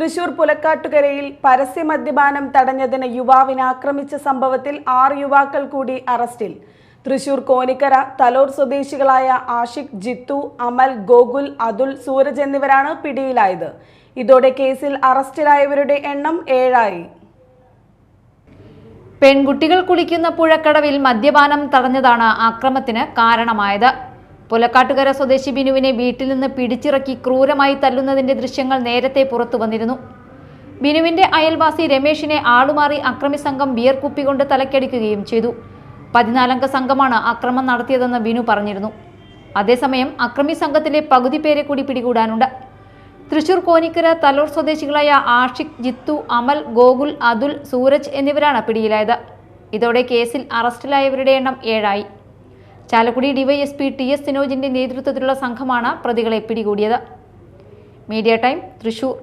തൃശൂർ പുലക്കാട്ടുകരയിൽ പരസ്യ മദ്യപാനം തടഞ്ഞതിന് യുവാവിനെ ആക്രമിച്ച സംഭവത്തിൽ ആറ് യുവാക്കൾ കൂടി അറസ്റ്റിൽ. തൃശൂർ കോനിക്കര തലോർ സ്വദേശികളായ ആഷിഖ് ജിത്തു അമൽ ഗോകുൽ അതുൽ സൂരജ് എന്നിവരാണ് പിടിയിലായത്. ഇതോടെ കേസിൽ അറസ്റ്റിലായവരുടെ എണ്ണം ഏഴായി. പെൺകുട്ടികൾ കുളിക്കുന്ന പുഴക്കടവിൽ മദ്യപാനം തടഞ്ഞതാണ് ആക്രമത്തിന് കാരണമായത്. പുലക്കാട്ടുകര സ്വദേശി ബിനുവിനെ വീട്ടിൽ നിന്ന് പിടിച്ചിറക്കി ക്രൂരമായി തല്ലുന്നതിന്റെ ദൃശ്യങ്ങൾ നേരത്തെ പുറത്തു വന്നിരുന്നു. ബിനുവിന്റെ അയൽവാസി രമേഷിനെ ആളുമാറി അക്രമി സംഘം ബിയർ കുപ്പികൊണ്ട് തലക്കടിക്കുകയും ചെയ്തു. പതിനാലംഗ സംഘമാണ് അക്രമം നടത്തിയതെന്ന് ബിനു പറഞ്ഞിരുന്നു. അതേസമയം അക്രമി സംഘത്തിലെ പകുതി പേരെ കൂടി പിടികൂടാനുണ്ട്. തൃശൂർ കോനിക്കര തലോർ സ്വദേശികളായ ആഷിഖ് ജിത്തു അമൽ ഗോകുൽ അതുൽ സൂരജ് എന്നിവരാണ് പിടിയിലായത്. ഇതോടെ കേസിൽ അറസ്റ്റിലായവരുടെ എണ്ണം ഏഴായി. ചാലക്കുടി ഡിവൈഎസ്പി ടി എസ് സിനോജിന്റെ നേതൃത്വത്തിലുള്ള സംഘമാണ് പ്രതികളെ പിടികൂടിയത്. Media time Thrissur.